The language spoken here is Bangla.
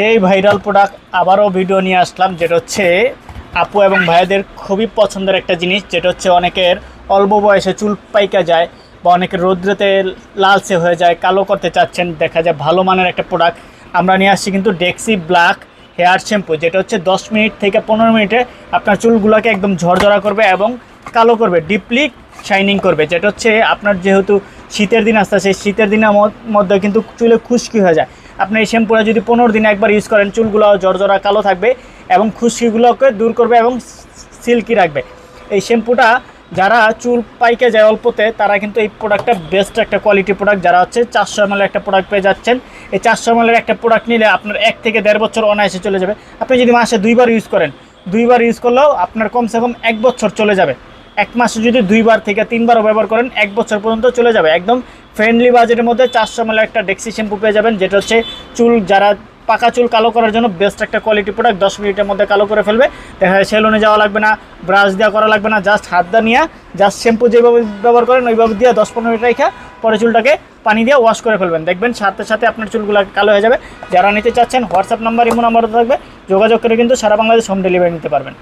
সেই ভাইরাল প্রোডাক্ট আবারও ভিডিও নিয়ে আসলাম, যেটা হচ্ছে আপু এবং ভাইয়াদের খুবই পছন্দের একটা জিনিস, যেটা হচ্ছে অনেকের অল্প বয়সে চুল পাইকা যায় বা অনেকের রৌদ্রতে লালচে হয়ে যায়, কালো করতে চাচ্ছেন, দেখা যায় ভালো মানের একটা প্রোডাক্ট আমরা নিয়ে আসছি কিন্তু ডেক্সি ব্ল্যাক হেয়ার শ্যাম্পু যেটা হচ্ছে দশ মিনিট থেকে পনেরো মিনিটে আপনার চুলগুলোকে একদম ঝরঝরা করবে এবং কালো করবে ডিপলি শাইনিং করবে, যেটা হচ্ছে আপনার যেহেতু শীতের দিন আসতে সেই শীতের দিনের মধ্যে কিন্তু চুলে খুশকি হয়ে যায়। আপনি এই শ্যাম্পুটা যদি পনেরো দিনে একবার ইউজ করেন চুলগুলো জর্জরা কালো থাকবে এবং খুশকিগুলোকে দূর করবে এবং সিল্কি রাখবে। এই শ্যাম্পুটা যারা চুল পাইকে যায় অল্পতে, তারা কিন্তু এই প্রোডাক্টটা বেস্ট একটা কোয়ালিটি প্রোডাক্ট যারা হচ্ছে চারশো এমএলের একটা প্রোডাক্ট পেয়ে যাচ্ছেন। এই চারশো এমএলের একটা প্রোডাক্ট নিলে আপনার এক থেকে দেড় বছর অনায়াসে চলে যাবে। আপনি যদি মাসে দুইবার ইউজ করেন, দুইবার ইউজ করলেও আপনার কমসে কম এক বছর চলে যাবে। এক মাসে যদি দুইবার থেকে তিনবারও ব্যবহার করেন, এক বছর পর্যন্ত চলে যাবে। একদম ফ্রেন্ডলি বাজেটের মধ্যে চারশো এমএলের একটা ডেক্সি শ্যাম্পু পেয়ে যাবেন, যেটা হচ্ছে চুল, যারা পাকা চুল কালো করার জন্য বেস্ট একটা কোয়ালিটি প্রোডাক্ট দশ মিনিটের মধ্যে কালো করে ফেলবে। দেখা যায় সেলুনে যাওয়া লাগবে না ব্রাশ দেওয়া করা লাগবে না জাস্ট হাত দা নিয়ে জাস্ট শ্যাম্পু যেভাবে ব্যবহার করেন, ওইভাবে দিয়ে দশ পনেরো মিনিট রেখে পরে চুলটাকে পানি দিয়ে ওয়াশ করে ফেলবেন। দেখবেন সাথে সাথে আপনার চুলগুলো কালো হয়ে যাবে। যারা নিতে চাচ্ছেন হোয়াটসঅ্যাপ নাম্বার ইমো নাম্বারও থাকবে, যোগাযোগ করে কিন্তু সারা বাংলাদেশ হোম ডেলিভারি নিতে পারবেন।